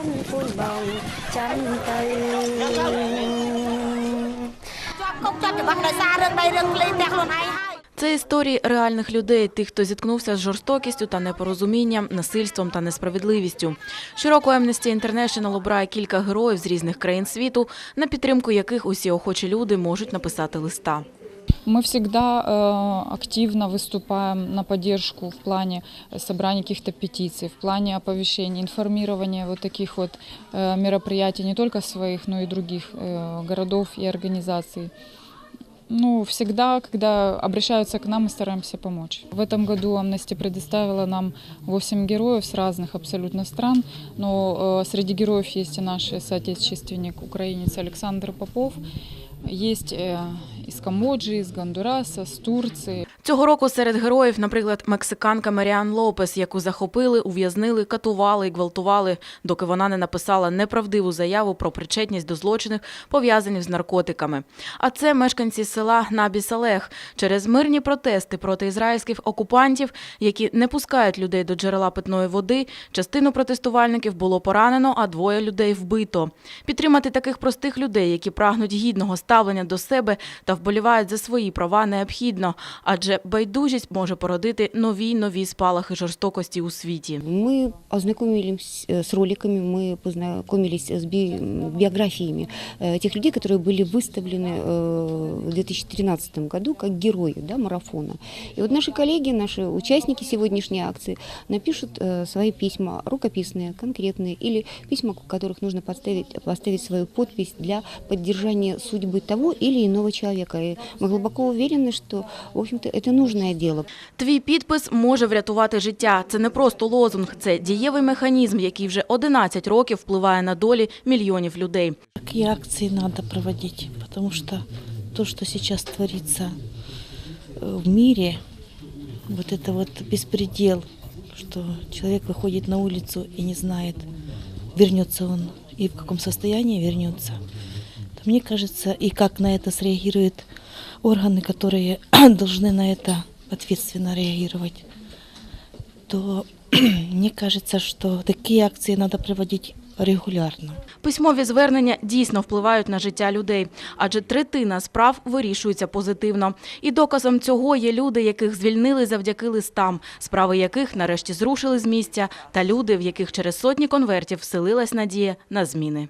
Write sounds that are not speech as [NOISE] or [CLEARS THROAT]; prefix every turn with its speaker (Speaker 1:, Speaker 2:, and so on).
Speaker 1: ฉันผู้เบาฉันไป
Speaker 2: ก็จะบังเอิญซาเรื่องใดเรื่องเล่นแต่คนไหนให้
Speaker 3: Це історії реальних людей, тих, хто зіткнувся з жорстокістю та непорозумінням, насильством та несправедливістю. Щороку Amnesty International обирає кілька героїв з різних країн світу, на підтримку яких усі охочі люди можуть написати листа.
Speaker 4: Мы всегда э, активно выступаем на поддержку в плане собрания каких-то петиций, в плане оповещения, информирования вот таких вот э, мероприятий не только своих, но и других э, городов и организаций. Ну, всегда, когда обращаются к нам, мы стараемся помочь. В этом году Amnesty предоставила нам 8 героев с разных абсолютно стран, но э, среди героев есть и наш соотечественник, украинец Александр Попов, есть э, из Камбоджи, из Гондураса, с Турции.
Speaker 3: Цього року серед героїв, наприклад, мексиканка Маріан Лопес, яку захопили, ув'язнили, катували і гвалтували, доки вона не написала неправдиву заяву про причетність до злочинів, пов'язаних з наркотиками. А це мешканці села Набі Салех через мирні протести проти ізраїльських окупантів, які не пускають людей до джерела питної води. Частину протестувальників було поранено, а двоє людей вбито. Підтримати таких простих людей, які прагнуть гідного ставлення до себе та вболівають за свої права, необхідно, адже байдужість може породити нові й нові спалахи жорстокості у світі.
Speaker 1: Мы ознакомились э, с роликами, мы познакомились с би- биографиями э, тех людей, которые были выставлены э, в 2013 году как герои да, марафона. И вот наши коллеги, наши участники сегодняшней акции напишут э, свои письма рукописные, конкретные, или письма, в которых нужно поставить, поставить свою подпись для поддержания судьбы того или иного человека. И мы глубоко уверены, что, в общем-то, это нужное дело.
Speaker 3: Твій підпис може врятувати життя. Це не просто лозунг, це дієвий механізм, який вже 11 років впливає на долі мільйонів людей.
Speaker 5: Такие акции надо проводить, потому что то, что сейчас творится э, в мире, вот это вот беспредел, что человек выходит на улицу и не знает, вернется он и в каком состоянии вернется. То мне кажется, и как на это среагируют органы, которые должны [CLEARS THROAT] на это ответственно реагировать, то [CLEARS THROAT] мне кажется, что такие акции надо проводить регулярно.
Speaker 3: Письмові звернення дійсно впливають на життя людей, адже третина справ вирішується позитивно. І доказом цього є люди, яких звільнили завдяки листам, справи яких нарешті зрушили з місця, та люди, в яких через сотні конвертів вселилась надія на зміни.